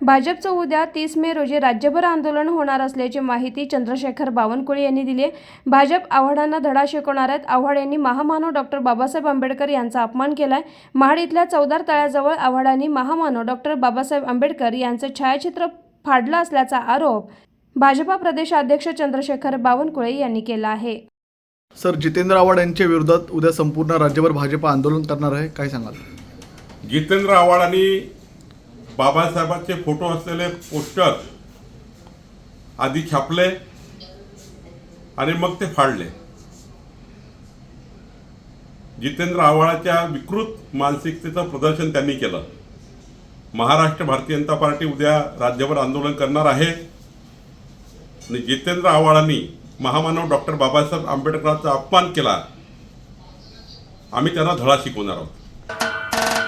भाजपचं उद्या तीस मे रोजी राज्यभर आंदोलन होणार असल्याची माहिती चंद्रशेखर बावनकुळे यांनी दिली आहे. भाजप आव्हाडांना धडा शिकवणार आहेत. आव्हाड यांनी महामानव डॉक्टर बाबासाहेब आंबेडकर यांचा अपमान केलाय. महाड इथल्या चौदार तळ्याजवळ आव्हाडांनी महामानव डॉक्टर बाबासाहेब आंबेडकर यांचं छायाचित्र फाडलं असल्याचा आरोप भाजपा प्रदेशाध्यक्ष चंद्रशेखर बावनकुळे यांनी केला आहे. सर जितेंद्र आव्हाड यांच्या विरोधात उद्या संपूर्ण राज्यभर भाजप आंदोलन करणार आहे. काय सांगाल? जितेंद्र आव्हाड आणि बाबासाहेबांचे फोटो असलेले पोस्टर आधी छापले आणि मग ते फाडले. जितेंद्र आव्हाळाच्या विकृत मानसिकतेचं प्रदर्शन त्यांनी केलं. महाराष्ट्र भारतीय जनता पार्टी उद्या राज्यभर आंदोलन करणार आहे. आणि जितेंद्र आव्हाळांनी महामानव डॉक्टर बाबासाहेब आंबेडकरांचा अपमान केला. आम्ही त्यांना धडा शिकवणार आहोत.